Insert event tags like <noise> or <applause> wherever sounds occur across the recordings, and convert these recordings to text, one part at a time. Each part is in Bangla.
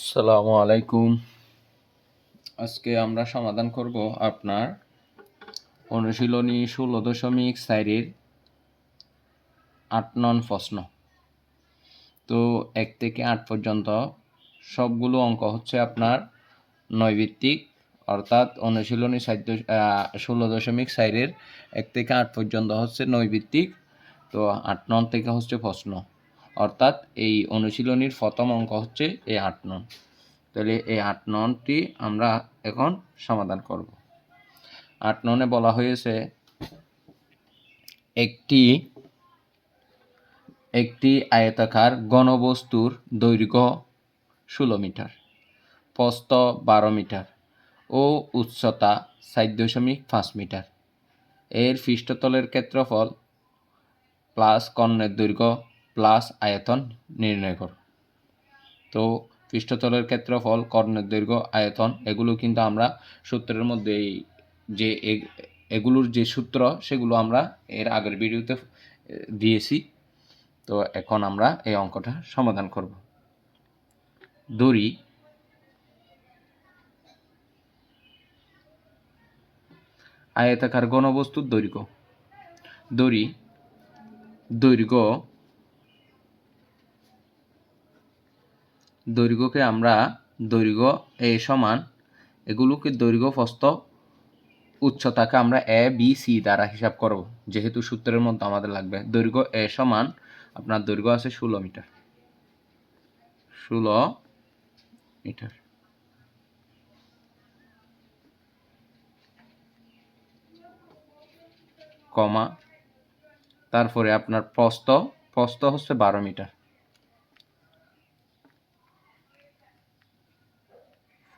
আসসালামু আলাইকুম। আজকে আমরা সমাধান করব আপনার অনুশীলনী ষোলো দশমিক চারের আট নন প্রশ্ন। তো এক থেকে আট পর্যন্ত সবগুলো অঙ্ক হচ্ছে আপনার নৈভিত্তিক, অর্থাৎ অনুশীলনী সাধ্য ষোলো দশমিক চারের এক থেকে আট পর্যন্ত হচ্ছে নৈভিত্তিক। তো আট নন থেকে হচ্ছে প্রশ্ন। অর্থাৎ এই অনুশীলনীর প্রথম অঙ্ক হচ্ছে এই আট নন। তাহলে এই আট ননটি আমরা এখন সমাধান করব। আট ননে বলা হয়েছে একটি একটি আয়তাকার ঘনবস্তুর দৈর্ঘ্য ষোলো মিটার, প্রস্থ বারো মিটার ও উচ্চতা সাত দশমিক পাঁচ মিটার। এর পৃষ্ঠতলের ক্ষেত্রফল প্লাস কর্ণের দৈর্ঘ্য প্লাস আয়তন নির্ণয় করো। তো পৃষ্ঠতলের ক্ষেত্রফল, কর্ণের দৈর্ঘ্য, আয়তন, এগুলো কিন্তু আমরা সূত্রের মধ্যে এই যে এগুলোর যে সূত্র, সেগুলো আমরা এর আগের ভিডিওতে দিয়েছি। তো এখন আমরা এই অঙ্কটা সমাধান করব। দড়ি আয়তাকার ঘনবস্তুর দৈর্ঘ্য। দড়ি দৈর্ঘ্য দৈর্ঘ্যকে আমরা দৈর্ঘ্য এ সমান, এগুলোকে দৈর্ঘ্য প্রস্থ উচ্চতাকে আমরা এ, বি, সি দ্বারা হিসাব করব। যেহেতু সূত্রের মধ্যে আমাদের লাগবে। দৈর্ঘ্য এ সমান, আপনার দৈর্ঘ্য আছে ষোলো মিটার। ষোলো মিটার। কমা, তারপরে আপনার প্রস্থ প্রস্থ হচ্ছে বারো মিটার।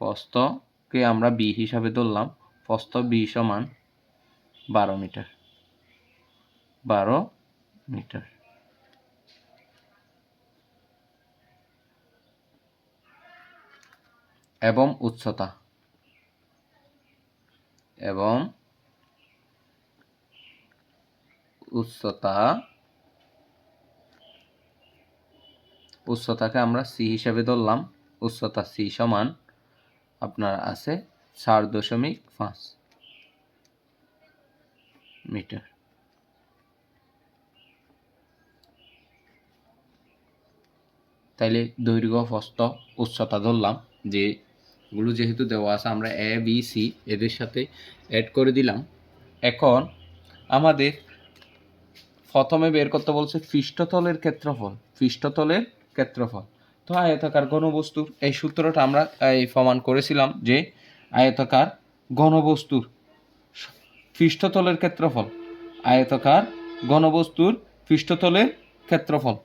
প্রস্থকে আমরা বি হিসাবে ধরলাম। প্রস্থ বি সমান বারো মিটার। বারো মিটার। এবং উচ্চতা। এবং উচ্চতা। উচ্চতাকে আমরা সি হিসাবে ধরলাম। উচ্চতা সি সমান আপনার আছে চার দশমিক পাঁচ মিটার। তাইলে দৈর্ঘ্য, প্রস্থ, উচ্চতা ধরলাম। যে এগুলো যেহেতু দেওয়া আছে, আমরা এ বি সি এদের সাথে অ্যাড করে দিলাম। এখন আমাদের প্রথমে বের করতে বলছে পৃষ্ঠতলের ক্ষেত্রফল। পৃষ্ঠতলের ক্ষেত্রফল। আয়তাকার ঘনবস্তুর এই সূত্রটা আমরা, এই প্রমাণ করেছিলাম যে আয়তাকার ঘনবস্তুর পৃষ্ঠতলের ক্ষেত্রফল, আয়তাকার ঘনবস্তুর পৃষ্ঠতলের ক্ষেত্রফল।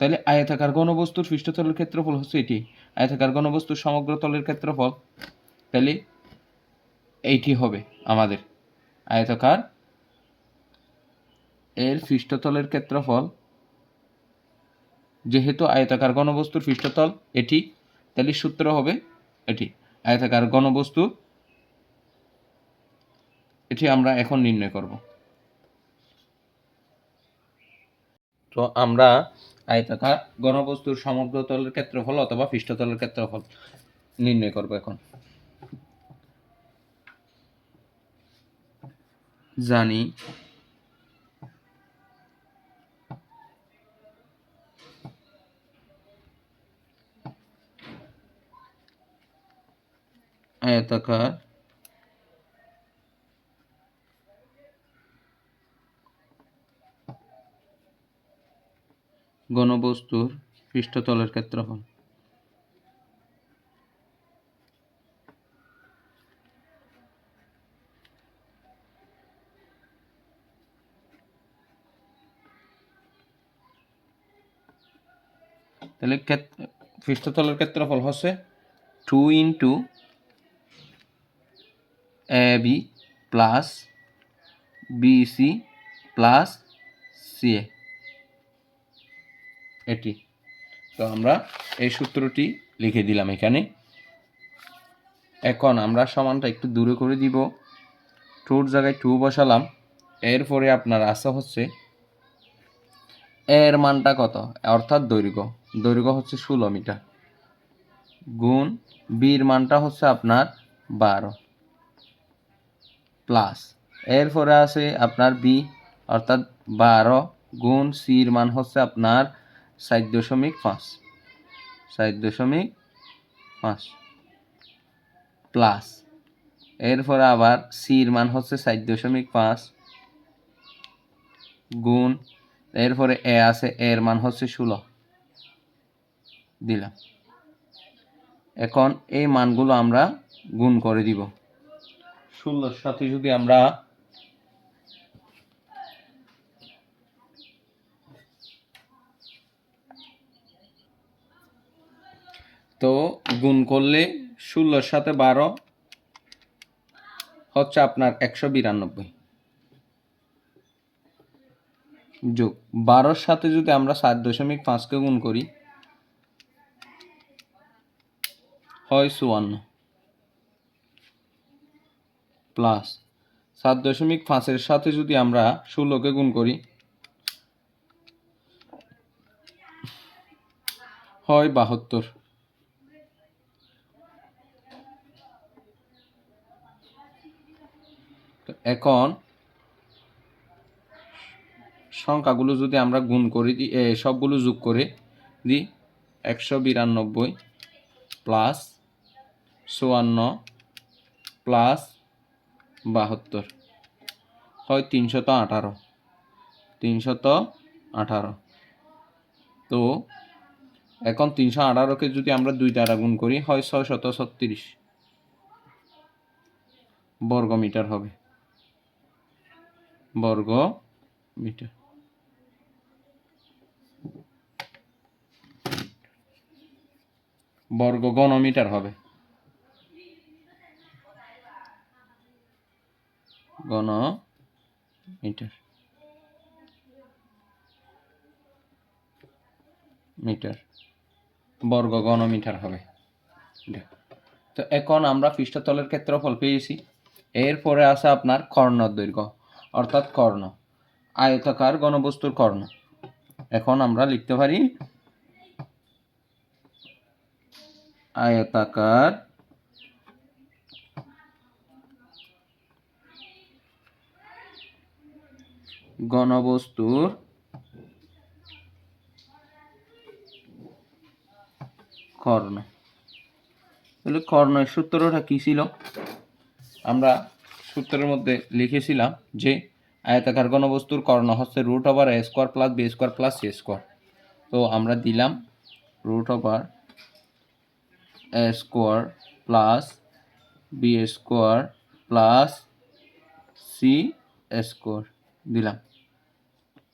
তাহলে আয়তাকার ঘনবস্তুর পৃষ্ঠতলের ক্ষেত্রফল হচ্ছে এটি, আয়তাকার ঘনবস্তুর সমগ্র তলের ক্ষেত্রফল, তাহলে এইটি হবে আমাদের আয়তাকার এর পৃষ্ঠতলের ক্ষেত্রফল, যেহেতু আয়তাকার ঘনবস্তুর পৃষ্ঠতল এটি, তাহলে সূত্র হবে এটি। আয়তাকার ঘনবস্তু, এটি আমরা এখন নির্ণয় করব। তো আমরা আয়তাকার ঘনবস্তুর সমগ্র তলের ক্ষেত্রফল অথবা পৃষ্ঠতলের ক্ষেত্রফল নির্ণয় করব এখন। জানি আয়তাকার ঘনবস্তুর পৃষ্ঠতলের ক্ষেত্রফল। তাহলে পৃষ্ঠতলের ক্ষেত্রফল হচ্ছে two into A B plus BC plus CA এটি। তো আমরা এই সূত্রটি লিখে দিলাম এখানে। এখন আমরা সমানটা একটু দূরে করে দিব। টুর জায়গায় টু বসালাম। এরপরে আপনার আসা হচ্ছে এর মানটা কত? অর্থাৎ দৈর্ঘ্য। দৈর্ঘ্য হচ্ছে ষোলো মিটার। গুণ বির মানটা হচ্ছে আপনার বারো। প্লাস। এরপরে আছে আপনার বি, অর্থাৎ বারো গুণ সির মান হচ্ছে আপনার ষাট দশমিক পাঁচ। ষাট দশমিক পাঁচ প্লাস। এরপরে আবার সির মান হচ্ছে ষাট দশমিক পাঁচ গুণ। এরপরে এ আছে, এর মান হচ্ছে ষোলো। দিলাম। এখন এই মানগুলো আমরা গুণ করে দিব। ষোলোর সাথে যদি আমরা তো গুণ করলে ষোলোর সাথে বারো হচ্ছে আপনার একশো বিরানব্বই। যোগ বারোর সাথে যদি আমরা সাত দশমিক পাঁচকে গুণ করি, হয় চুয়ান্ন। প্লাস সাত দশমিক পাঁচের সাথে যদি আমরা ষোলোকে গুণ করি, হয় বাহাত্তর। এখন সংখ্যাগুলো যদি আমরা গুণ করি সবগুলো যোগ করে দিই একশো বিরানব্বই প্লাস চুয়ান্ন প্লাস বাহাত্তর। হয় তিনশত আঠারো। তিনশত আঠারো। তো এখন তিনশো আঠারোকে যদি আমরা দুই দ্বারা গুণ করি, হয় ছয় শত ছত্রিশ বর্গ মিটার হবে। বর্গ মিটার বর্গ ঘনমিটার হবে। ঘন মিটার। মিটার। বর্গ ঘনমিটার হবে। এটা। তো এখন আমরা পৃষ্ঠতলের ক্ষেত্রফল পেয়েছি। এরপরে আছে আপনার কর্ণর দৈর্ঘ্য, অর্থাৎ কর্ণ। আয়তাকার ঘনবস্তুর কর্ণ। এখন আমরা লিখতে পারি আয়তাকার ঘনবস্তুর কর্ণ। তাহলে কর্ণের সূত্রটা কি ছিল? আমরা সূত্রের মধ্যে লিখেছিলাম যে আয়তাকার ঘনবস্তুর কর্ণ হচ্ছে root over A square plus B square plus C square তো আমরা দিলাম root over A square plus B square plus C square দিলাম।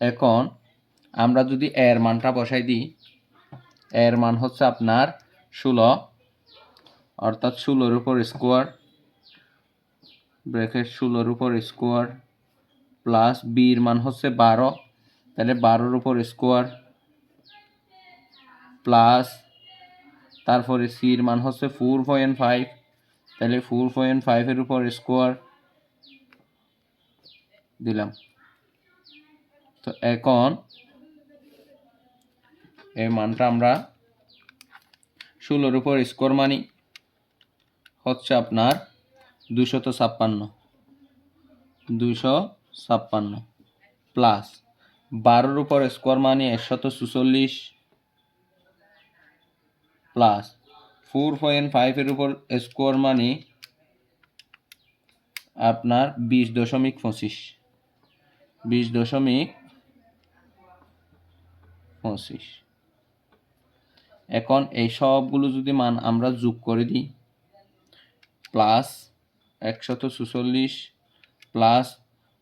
এখন আমরা যদি এর মানটা বসাই দিই, এর মান হচ্ছে আপনার ষোলো, অর্থাৎ ষোলোর উপর স্কোয়ার ব্রেকেট ষোলোর উপর স্কোয়ার প্লাস বির মান হচ্ছে বারো, তাহলে বারোর উপর স্কোয়ার প্লাস তারপরে সির মান হচ্ছে ফোর পয়েন্ট ফাইভ তাহলে ফোর পয়েন্ট ফাইভের উপর স্কোয়ার দিলাম। তো এখন এই মানটা আমরা ষোলোর উপর স্কোর মানি হচ্ছে আপনার দুশত ছাপ্পান্ন। দুশো ছাপ্পান্ন প্লাস বারোর উপর স্কোয়ার মানি একশত সুচল্লিশ প্লাস ফোর পয়েন্ট ফাইভের উপর স্কোয়ার মানি আপনার বিশ দশমিক পঁচিশ। বিশ দশমিক পঁচিশ। এখন এই সবগুলো যদি মান আমরা যোগ করে দিই, প্লাস একশত সুচল্লিশ প্লাস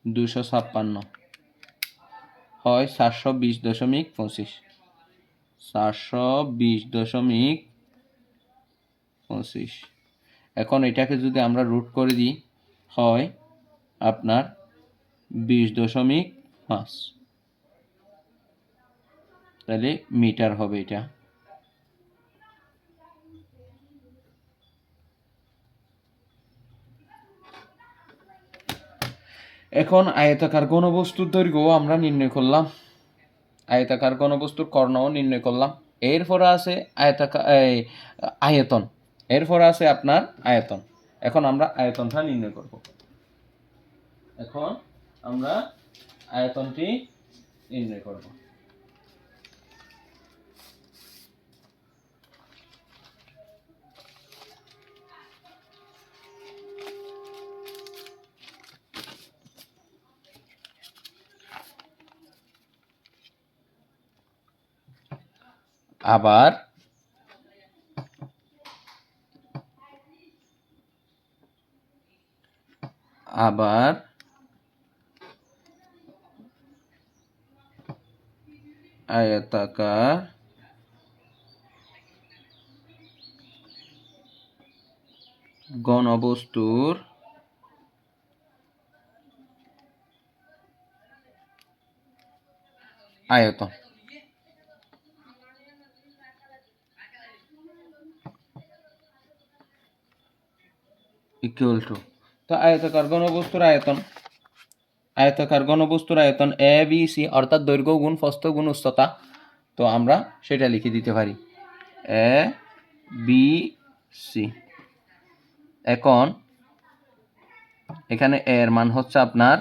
দুশো ছাপ্পান্ন হয় চারশো বিশ দশমিক পঁচিশ। চারশো বিশ দশমিক পঁচিশ। এখন এটাকে যদি আমরা রুট করে দিই, হয় আপনার বিশ দশমিক পাঁচ। তাহলে মিটার হবে এটা। এখন আয়তাকার ঘনবস্তুর দৈর্ঘ্য আমরা নির্ণয় করলাম। আয়তাকার ঘনবস্তুর কর্ণও নির্ণয় করলাম। এরপরে আছে আয়তাকার আয়তন। এরপরে আছে আপনার আয়তন। এখন আমরা আয়তনটা নির্ণয় করব। এখন আমরা আয়তনটি নির্ণয় করব। আবার আবার আয়তাকার ঘনবস্তুর আয়তন ইকুয়াল টু তো আয়তাকার ঘনবস্তুর আয়তন, আয়তাকার ঘনবস্তুর আয়তন এ বি সি অর্থাৎ দৈর্ঘ্য গুণ প্রস্থ গুণ, উচ্চতা। তো আমরা সেটা লিখে দিতে পারি। এ বি সি এখন, এখানে এর মান হচ্ছে আপনার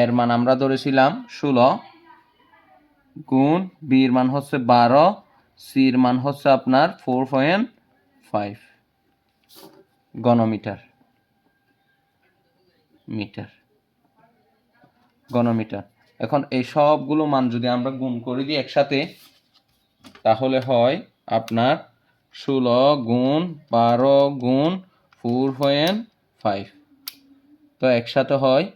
এর মান আমরা ধরেছিলাম ষোলো, গুণ বির মান হচ্ছে বারো সির মান হচ্ছে আপনার ফোর পয়েন্ট ফাইভ গণমিটার। মিটার। গণমিটার। এখন এই সবগুলো মান যদি আমরা গুণ করে দিই একসাথে, তাহলে হয় আপনার ষোলো গুণ বারো গুণ ফোর পয়েন্ট ফাইভ। তো একসাথে হয়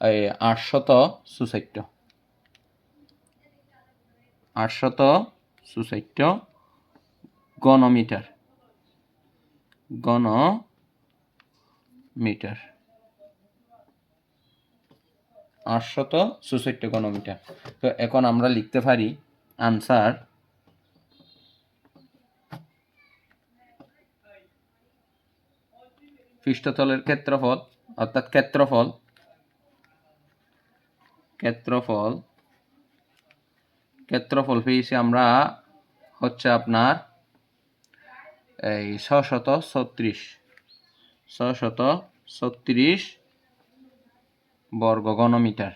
এই আটশত সুসাইট আটশত সুসাইট গণমিটার। গণ মিটার। আটশত চৌষট্টি গণমিটার তো এখন আমরা লিখতে পারি আনসার পৃষ্ঠতলের ক্ষেত্রফল, অর্থাৎ ক্ষেত্রফল ক্ষেত্রফল ক্ষেত্রফল পেয়েছি আমরা হচ্ছে আপনার এই ছশত ছত্রিশ। ছশত ছত্রিশ বর্গ ঘনমিটার।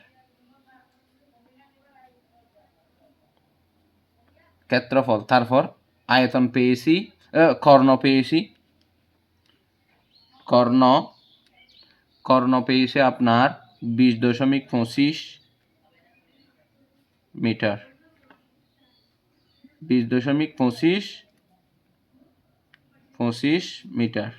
ক্ষেত্রফল, তারপর আয়তন পেয়েছি কর্ণ পেয়েছি। কর্ণ কর্ণ পেয়েছে আপনার বিশ দশমিক পঁচিশ মিটার। বিশ দশমিক পঁচিশ পঁচিশ মিটার।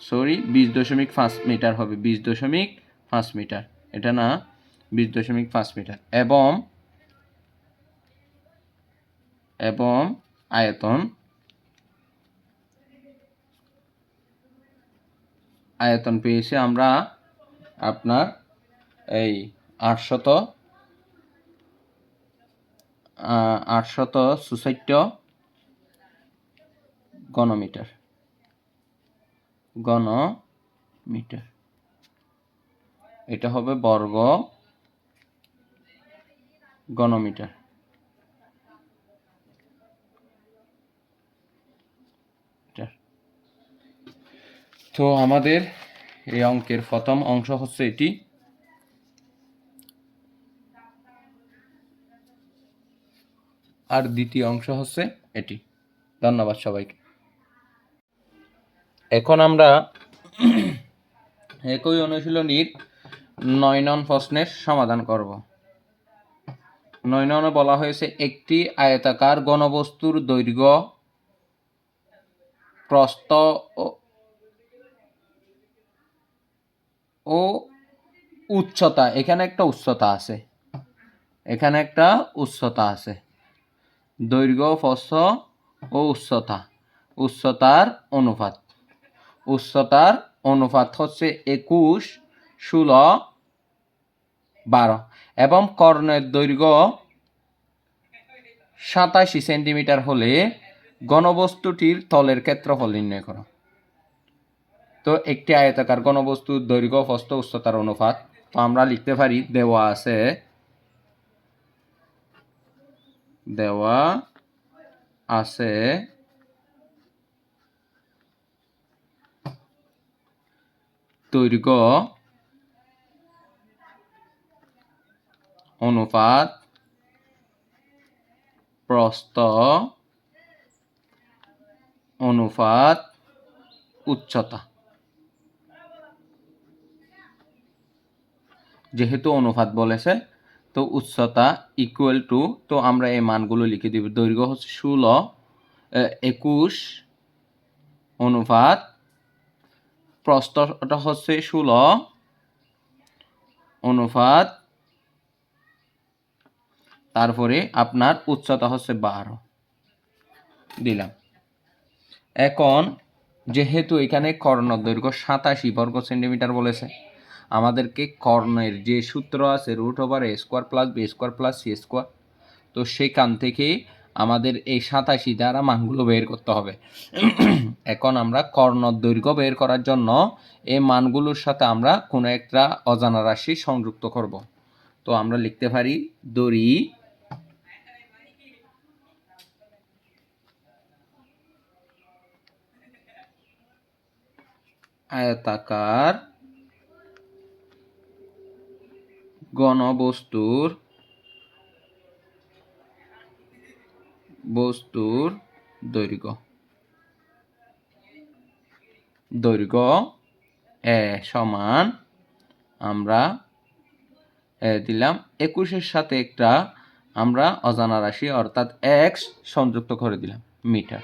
সরি, বিশ দশমিক পাঁচ মিটার হবে, বিশ দশমিক পাঁচ মিটার। এটা না, বিশ দশমিক পাঁচ মিটার। এবং এবং আয়তন আয়তন পেয়েছি আমরা আপনার এই আটশত আটশত সুষট্য গণমিটার গণ মিটার এটা হবে বর্গ গণমিটার মিটার। তো আমাদের এই অঙ্কের প্রথম অংশ হচ্ছে এটি। আর দ্বিতীয় অংশ হচ্ছে এটি। ধন্যবাদ সবাইকে। এখন আমরা একই অনুশীলনীর নয় নন প্রশ্নের সমাধান করব। নয় ননে বলা হয়েছে, একটি আয়তাকার গণবস্তুর দৈর্ঘ্য প্রস্থ ও- উচ্চতা, এখানে একটা উচ্চতা আছে, এখানে একটা উচ্চতা আছে, দৈর্ঘ্য, প্রস্থ ও উচ্চতা, উচ্চতার অনুপাত। উচ্চতার অনুপাত হচ্ছে একুশ, ষোলো, বারো এবং কর্ণের দৈর্ঘ্য সাতাশি সেন্টিমিটার হলে ঘনবস্তুটির তলের ক্ষেত্রফল নির্ণয় করো। তো একটি আয়তাকার ঘনবস্তুর দৈর্ঘ্য, প্রস্থ, উচ্চতার অনুপাত, তো আমরা লিখতে পারি দেওয়া আছে দেওয়া আছে দৈর্ঘ্য অনুপাত প্রস্থ অনুপাত উচ্চতা যেহেতু অনুপাত বলেছে, তো উচ্চতা ইকুয়াল টু তো আমরা এই মানগুলো লিখে দিব। দৈর্ঘ্য হচ্ছে ষোলো, একুশ, অনুপাত প্রস্থটা হচ্ছে ষোলো। অনুপাত। তারপরে আপনার উচ্চতা হচ্ছে বারো। দিলাম। এখন যেহেতু এখানে কর্ণ দৈর্ঘ্য সাতাশি বর্গ সেন্টিমিটার বলেছে, আমাদেরকে কর্ণের যে সূত্র আছে root over A square plus B square plus C square তো সেখান থেকে আমাদের এই সাতাশি দ্বারা মানগুলো বের করতে হবে। <clears throat> এখন আমরা কর্ণ দৈর্ঘ্য বের করার জন্য এই মানগুলোর সাথে আমরা কোনো একটা অজানা রাশি সংযুক্ত করব। তো আমরা লিখতে পারি দড়ি আয়তাকার গণবস্তুর বস্তুর দৈর্ঘ্য। দৈর্ঘ্য এ সমান আমরা দিলাম একুশের সাথে একটা আমরা অজানা রাশি, অর্থাৎ এক্স সংযুক্ত করে দিলাম, মিটার।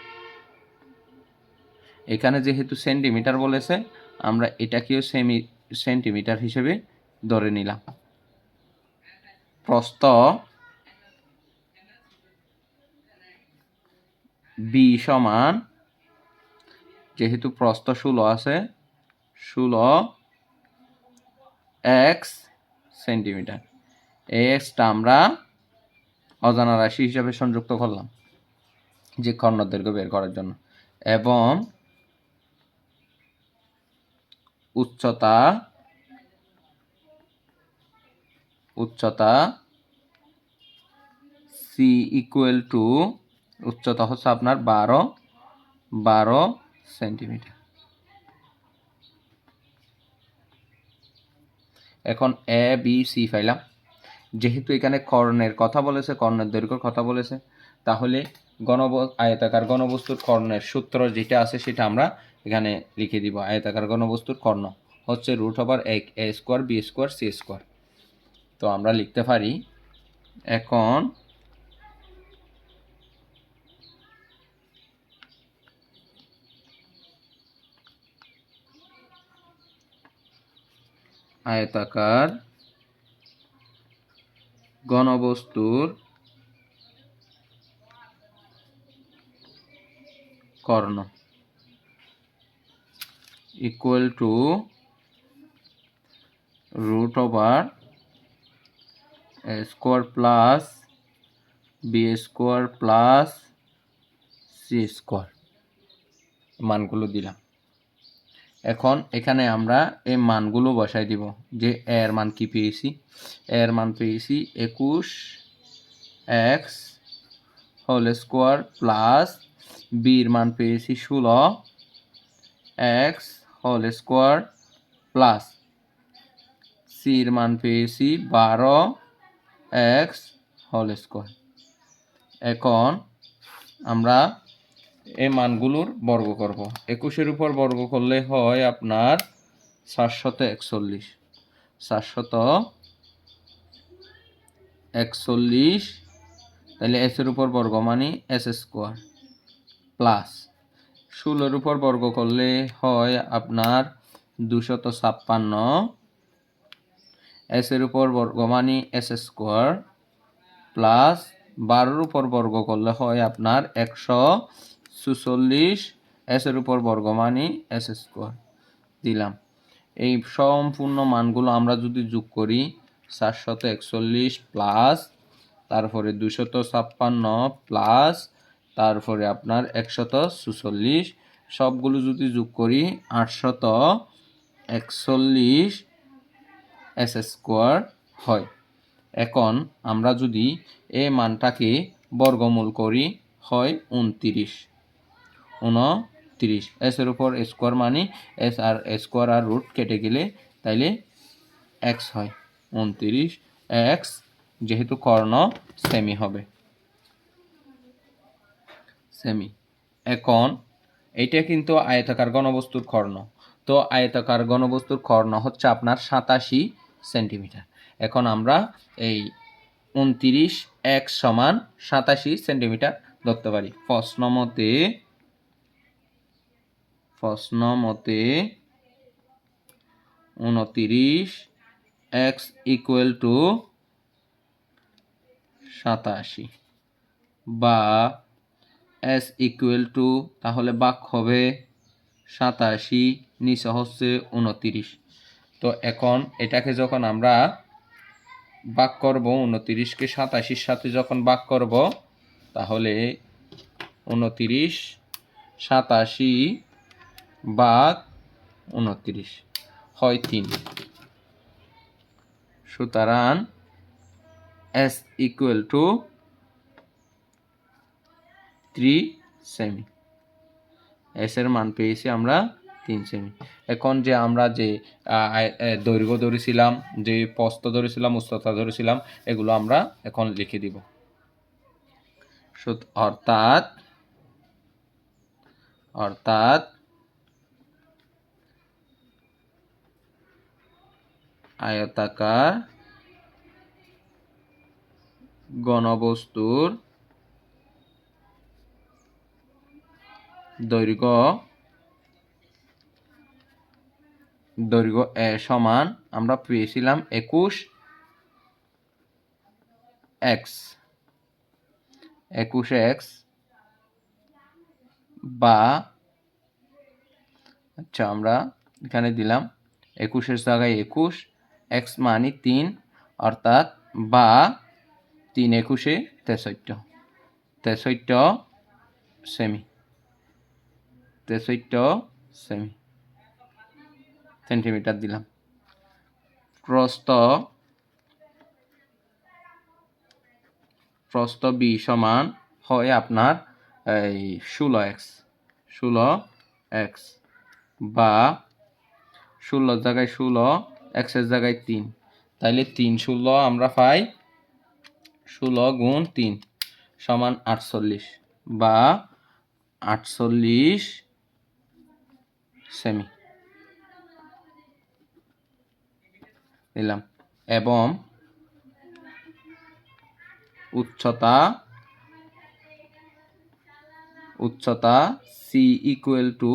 এখানে যেহেতু সেন্টিমিটার বলেছে, আমরা এটাকেও সেমি, সেন্টিমিটার হিসেবে ধরে নিলাম। প্রস্থ বি সমান, যেহেতু প্রস্থ ষোলো আছে, ষোলো এক্স সেন্টিমিটার এক্সটা আমরা অজানা রাশি হিসাবে সংযুক্ত করলাম, যে কর্ণ দৈর্ঘ্য বের করার জন্য। এবং উচ্চতা উচ্চতা সি ইকুয়াল টু উচ্চতা হচ্ছে আপনার বারো বারো সেন্টিমিটার। এখন এ বি সি ফাইলাম যেহেতু এখানে কর্ণের কথা বলেছে, কর্ণের দৈর্ঘ্যর কথা বলেছে, তাহলে গণব, আয়তাকার গণবস্তুর কর্ণের সূত্র যেটা আছে সেটা আমরা এখানে লিখে দিব। আয়তাকার গণবস্তুর কর্ণ হচ্ছে রুট ওভার এক A square B square C square তো আমরা লিখতে পারি, এখন আয়তাকার ঘনবস্তুর কর্ণ to root over a square plus b square plus c square মানগুলো দিলাম এখন এখানে আমরা এই মানগুলো বসাই দিব, যে এর মান কি পেয়েছি? এর মান পেয়েছি একুশ এক্স হোল স্কোয়ার প্লাস বির মান পেয়েছি ষোলো এক্স হোল স্কোয়ার প্লাস সির মান পেয়েছি বারো এক্স হোল স্কোয়ার এখন আমরা এই মানগুলোর বর্গ করব। একুশের উপর বর্গ করলে হয় আপনার সাতশত একচল্লিশ। সাতশত একচল্লিশ, তাহলে এসের উপর বর্গ মানে এস স্কোয়ার প্লাস ষোলোর উপর বর্গ করলে হয় আপনার দুশত ছাপ্পান্ন। এসের উপর বর্গ মানে এস স্কোয়ার প্লাস বারোর উপর বর্গ করলে হয় আপনার একশো সুচল্লিশ এসের উপর বর্গ মানে এস স্কোয়ার দিলাম। এই সম্পূর্ণ মানগুলো আমরা যদি যোগ করি চারশত একচল্লিশ প্লাস তারপরে দুশত ছাপ্পান্ন প্লাস তারপরে আপনার একশত সুচল্লিশ সবগুলো যদি যোগ করি, আটশত একচল্লিশ এস স্কোয়ার হয়। এখন আমরা যদি এই মানটাকে বর্গমূল করি, হয় উনতিরিশ। উনতিরিশ এস এর উপর স্কোয়ার মানে এস আর স্কোয়ার আর রুট কেটে গেলে তাইলে এক্স হয়। উনতিরিশ এক্স যেহেতু কর্ণ সেমি হবে। সেমি এখন, এইটা কিন্তু আয়তাকার ঘনবস্তুর কর্ণ তো আয়তাকার ঘনবস্তুর কর্ণ হচ্ছে আপনার সাতাশি সেন্টিমিটার এখন আমরা এই উনতিরিশ এক সমান সাতাশি সেন্টিমিটার ধরতে পারি। প্রশ্ন মতে প্রশ্ন মতে উনতিরিশ এক্স ইকুয়াল টু সাতাশি বা এস ইকুয়াল টু, তাহলে বাক হবে সাতাশি, নিচে হচ্ছে উনতিরিশ। তো এখন এটাকে যখন আমরা বাক করব, উনতিরিশকে সাতাশির সাথে যখন বাক করব, তাহলে উনতিরিশ, সাতাশি বাঘ উনত্রিশ হয় তিন। সুতরাং এস ইকুয়াল টু থ্রি সেমি এস এর মান পেয়েছি আমরা তিন সেমি এখন যে আমরা যে দৈর্ঘ্য ধরেছিলাম, যে প্রস্থ ধরেছিলাম, উচ্চতা ধরেছিলাম, এগুলো আমরা এখন লিখে দিব। অর্থাৎ অর্থাৎ আয়তাকার গণবস্তুর দৈর্ঘ্য দৈর্ঘ্য এ সমান, আমরা পেয়েছিলাম একুশ এক্স। একুশ এক্স বা আচ্ছা আমরা এখানে দিলাম একুশের জায়গায় একুশ এক্স মানে তিন, অর্থাৎ বা তিন একুশে তেষট্ট। তেষট্ট সেমি। তেষট্ট সেমি। সেন্টিমিটার দিলাম। প্রস্থ প্রস্থ বি সমান হয় আপনার এই ষোলো এক্স ষোলো এক্স বা ষোলোর জায়গায় ষোলো এক্সের জায়গায় তিন। তাইলে তিন ষোলো আমরা পাই ষোলো গুণ তিন সমান আটচল্লিশ বা আটচল্লিশ সেমি। দিলাম এবং উচ্চতা উচ্চতা সি ইকুয়াল টু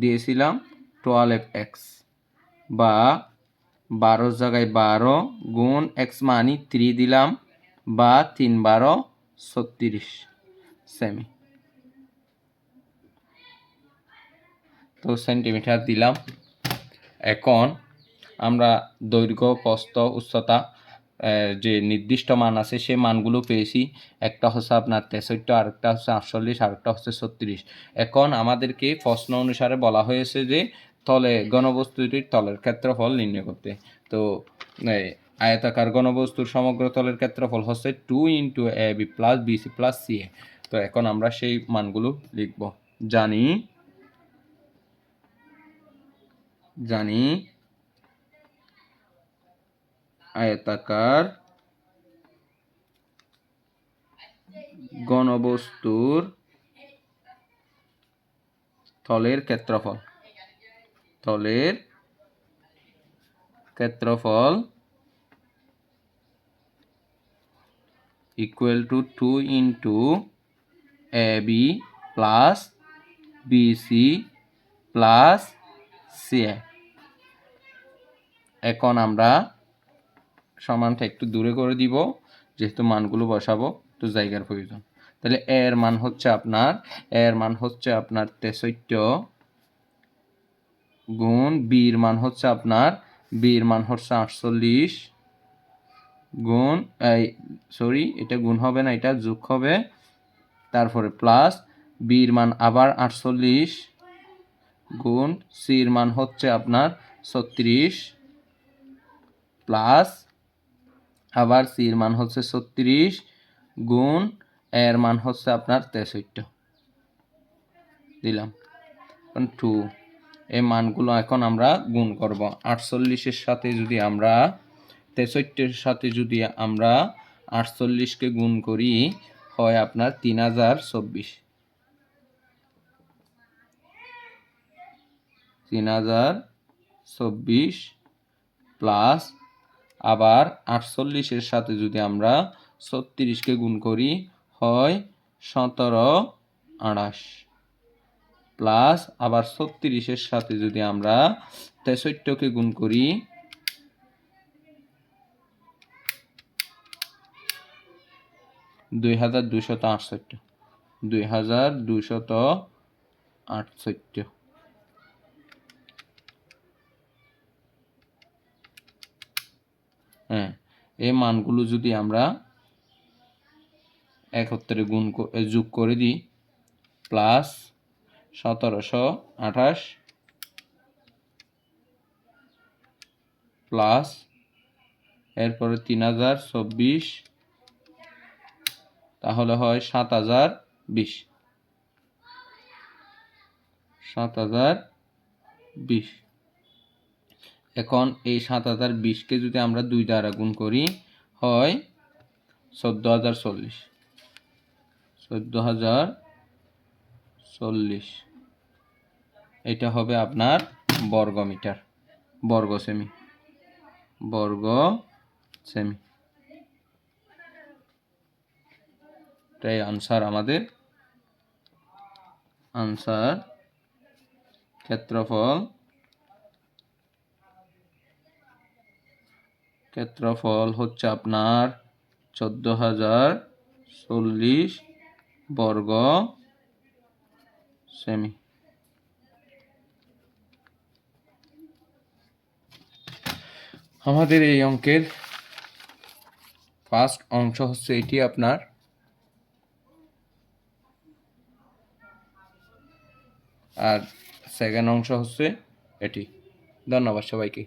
দিয়েছিলাম টুয়েলভ এক্স বা বারোর জায়গায় বারো গুণ এক্স মানি থ্রি দিলাম বা তিন বারো ছত্রিশ। সেমি তো সেন্টিমিটার দিলাম। এখন আমরা দৈর্ঘ্য, প্রস্থ, উচ্চতা যে নির্দিষ্ট মান আছে সে মানগুলো পেয়েছি। একটা হচ্ছে আপনার তেষট্টি, আরেকটা হচ্ছে আটচল্লিশ, আরেকটা হচ্ছে ছত্রিশ। এখন আমাদেরকে প্রশ্ন অনুসারে বলা হয়েছে যে তলে ঘনবস্তুটির তলের ক্ষেত্রফল নির্ণয় করতে। তো আয়তাকার ঘনবস্তুর সমগ্র তলের ক্ষেত্রফল হচ্ছে two into A B plus BC plus C A তো এখন আমরা সেই মানগুলো লিখব। জানি জানি আয়তাকার ঘনবস্তুর তলের ক্ষেত্রফল। তলের ক্ষেত্রফল equal to two into A B plus BC plus C এখন আমরা সমানটা একটু দূরে করে দিব, যেহেতু মানগুলো বসাবো, তো জায়গার প্রয়োজন। তাহলে এর মান হচ্ছে আপনার এর মান হচ্ছে আপনার তেষট্টি গুণ, বির মান হচ্ছে আপনার, বির মান হচ্ছে আটচল্লিশ গুণ সরি এটা গুণ হবে না, এটা যোগ হবে, তারপরে প্লাস বির মান আবার আটচল্লিশ গুণ, সির মান হচ্ছে আপনার ছত্রিশ প্লাস আবার সির মান হচ্ছে ছত্রিশ গুণ, এর মান হচ্ছে আপনার তেষট্টি। দিলাম। টু এই মানগুলো এখন আমরা গুণ করব। আটচল্লিশের সাথে যদি আমরা, তেষট্টির সাথে যদি আমরা আটচল্লিশকে গুণ করি, হয় আপনার তিন হাজার চব্বিশ। তিন হাজার চব্বিশ প্লাস আবার আটচল্লিশের সাথে যদি আমরা ছত্রিশকে গুণ করি, হয় সতেরো আঠাশ। প্লাস আবার ছত্রিশের সাথে যদি আমরা তেষট্টকে গুণ করি, দুই হাজার দুই হ্যাঁ এই মানগুলো যদি আমরা একত্রে গুণ যোগ করে দিই, প্লাস সতেরোশো আঠাশ প্লাস এরপরে তিন হাজার চব্বিশ, তাহলে হয় সাত হাজার বিশ। সাত হাজার বিশ। এখন এই সাত হাজার বিশকে যদি আমরা দুই দ্বারা গুণ করি, হয় চোদ্দ হাজার চল্লিশ। চোদ্দ হাজার চল্লিশ। এটা হবে আপনার বর্গ মিটার বর্গ সেমি বর্গ সেমি এটাই আনসার আমাদের। আনসার ক্ষেত্রফল ক্ষেত্রফল হচ্ছে আপনার চোদ্দ হাজার চল্লিশ বর্গ সেমি আমাদের এই অঙ্কের ফার্স্ট অংশ হচ্ছে এটি আপনার আর সেকেন্ড অংশ হচ্ছে এটি। ধন্যবাদ সবাইকে।